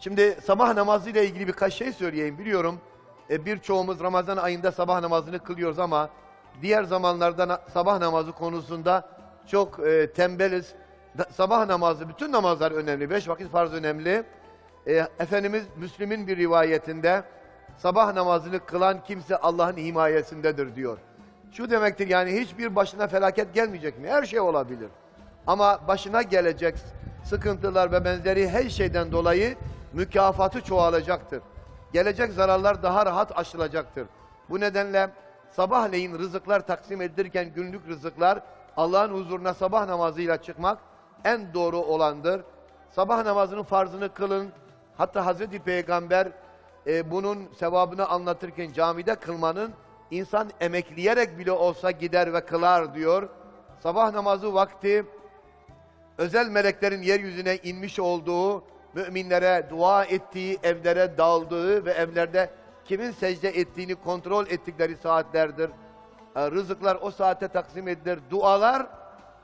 Şimdi sabah namazı ile ilgili birkaç şey söyleyeyim. Biliyorum e, birçoğumuz Ramazan ayında sabah namazını kılıyoruz ama diğer zamanlarda na- sabah namazı konusunda çok e, tembeliz. Da- sabah namazı, bütün namazlar önemli. Beş vakit farz önemli. E, Efendimiz Müslim'in bir rivayetinde sabah namazını kılan kimse Allah'ın himayesindedir diyor. Şu demektir yani hiçbir başına felaket gelmeyecek mi? Her şey olabilir. Ama başına gelecek sıkıntılar ve benzeri her şeyden dolayı mükafatı çoğalacaktır. Gelecek zararlar daha rahat aşılacaktır. Bu nedenle sabahleyin rızıklar taksim edilirken günlük rızıklar Allah'ın huzuruna sabah namazıyla çıkmak en doğru olandır. Sabah namazının farzını kılın. Hatta Hazreti Peygamber e, bunun sevabını anlatırken camide kılmanın insan emekleyerek bile olsa gider ve kılar diyor. Sabah namazı vakti özel meleklerin yeryüzüne inmiş olduğu, müminlere dua ettiği, evlere daldığı ve evlerde kimin secde ettiğini kontrol ettikleri saatlerdir. E, Rızıklar o saate taksim edilir. Dualar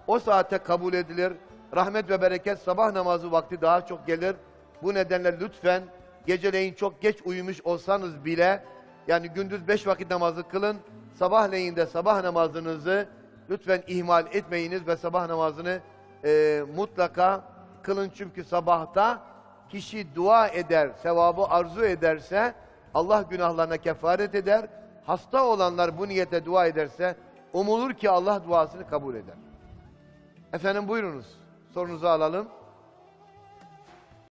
o saate kabul edilir. Rahmet ve bereket sabah namazı vakti daha çok gelir. Bu nedenle lütfen geceleyin çok geç uyumuş olsanız bile yani gündüz beş vakit namazı kılın. Sabahleyin de sabah namazınızı lütfen ihmal etmeyiniz ve sabah namazını e, mutlaka kılın. Çünkü sabahta kişi dua eder, sevabı arzu ederse Allah günahlarına kefaret eder. Hasta olanlar bu niyete dua ederse umulur ki Allah duasını kabul eder. Efendim buyurunuz. Sorunuzu alalım.